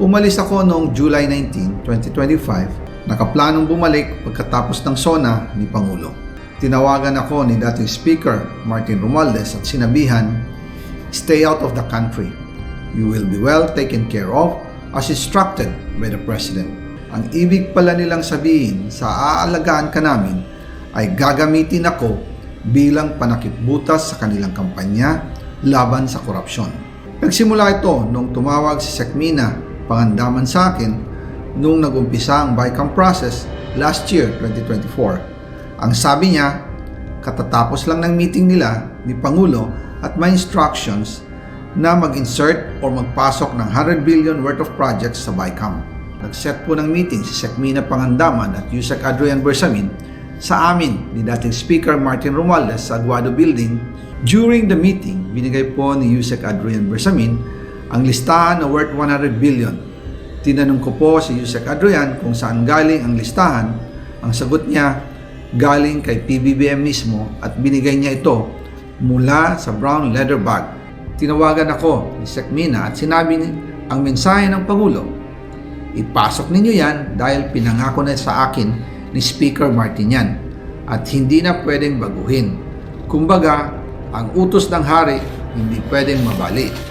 Umalis ako noong July 19, 2025. Nakaplanong bumalik pagkatapos ng SONA ni Pangulo. Tinawagan ako ni dating Speaker Martin Romualdez at sinabihan, Stay out of the country. You will be well taken care of as instructed by the President. Ang ibig pala nilang sabihin sa aalagaan ka namin ay gagamitin ako bilang panakipbutas sa kanilang kampanya laban sa korupsyon. Nagsimula ito nung tumawag si Sekmina pangandaman sa akin nung nagumpisa ang BICAM process last year, 2024. Ang sabi niya, katatapos lang ng meeting nila ni Pangulo at may instructions na mag-insert or magpasok ng 100 billion worth of projects sa BICAM. Nag-set po ng meeting si Sekmina Pangandaman at Yusek Adrian Bersamin sa amin ni dating Speaker Martin Romualdez sa Aguado Building. During the meeting, binigay po ni Yusek Adrian Bersamin ang listahan na worth 100 billion. Tinanong ko po si Yusek Adrian kung saan galing ang listahan. Ang sagot niya, galing kay PBBM mismo at binigay niya ito mula sa brown leather bag. Tinawagan ako ni Sekmina at sinabi ni ang mensahe ng Pangulo. Ipasok ninyo yan dahil pinangako na sa akin ni Speaker Martin yan at hindi na pwedeng baguhin. Kumbaga, ang utos ng hari hindi pwedeng mabali.